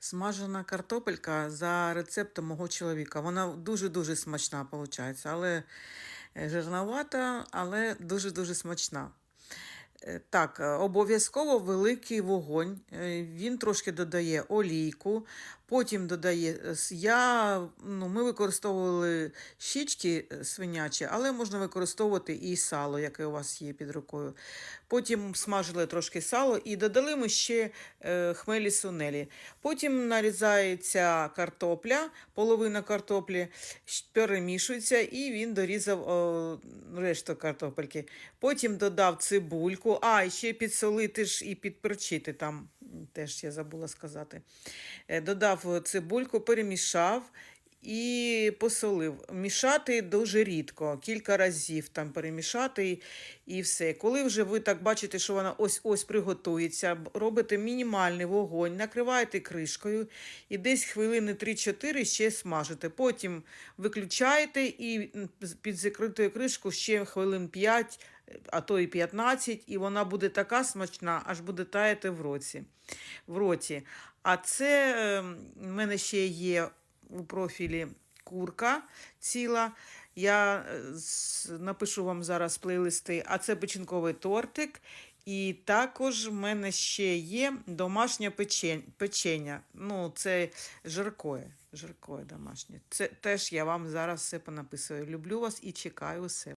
Смажена картопелька за рецептом мого чоловіка. Вона дуже-дуже смачна, виходить, але е, жирновата, але дуже-дуже смачна. Е, Так, е, обов'язково великий вогонь. Він трошки додає олійку, потім додає. е, Я, ну, ми використовували щічки е, свинячі, але можна використовувати і сало, яке у вас є під рукою. Потім смажили трошки сало і додали ми ще е, хмелі сунелі. Потім нарізається картопля, половина картоплі перемішується, і він дорізав о, решту картопельки. Потім додав цибульку, а ще підсолити ж і підперчити там, теж я забула сказати. Е, Додав цибульку, перемішав. І посолив. Мішати дуже рідко, кілька разів там перемішати і все. Коли вже ви так бачите, що вона ось-ось приготується, робите мінімальний вогонь, накриваєте кришкою і десь хвилини 3-4 ще смажите. Потім виключаєте і під закритою кришкою ще хвилин 5, а то і 15, і вона буде така смачна, аж буде таяти в році. В роті. А це е, в мене ще є у профілі курка ціла. Я е, напишу вам зараз плейлисти, а це печінковий тортик. І також в мене ще є домашнє печення. Ну, це жаркое. Жаркое домашнє. Це теж я вам зараз все понаписую. Люблю вас і чекаю усе.